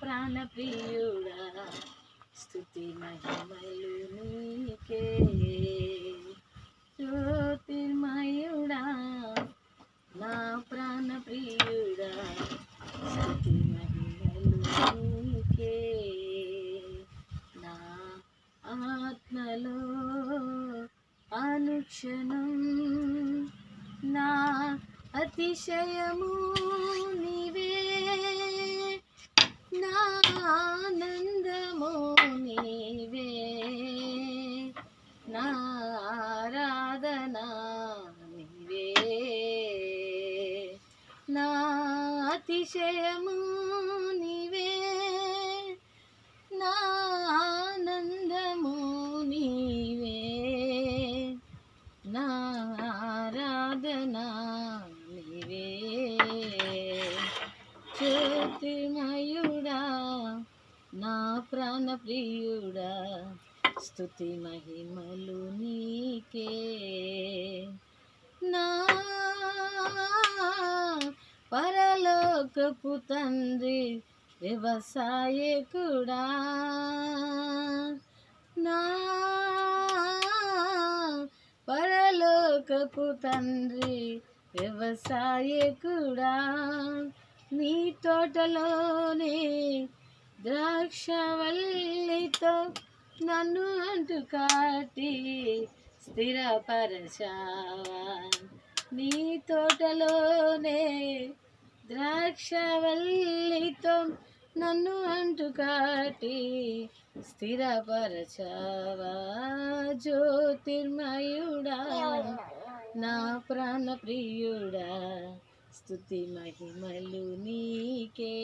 ప్రాణ ప్రియుడా స్థుతి మహిమలు నీకే. జ్యోతిర్మయుడా నా ప్రాణ ప్రియుడా స్థుతి మహిమలు నీకే. నా ఆత్మలో అనుక్షణం నా అతిశయము అతిశయము నీవే నా ఆనందము నీవే నా ఆరాధన నీవే జ్యోతిమయుడా నా ప్రాణ ప్రియుడా స్థుతి మహిమలు నీకే పరలోకపు తండ్రి వ్యవసాయకుడా. నా పరలోకపు తండ్రి వ్యవసాయకుడా. నీ తోటలోనే ద్రాక్షవల్లితో నన్ను అంటు కాటి స్థిరపరచావా. నీ తోటలోనే ద్రాక్షవల్లితో నన్ను అంటుకాటి స్థిరపరచవా జ్యోతిర్మయుడా నా ప్రాణ ప్రియుడా స్థుతి మహిమలు నీకే.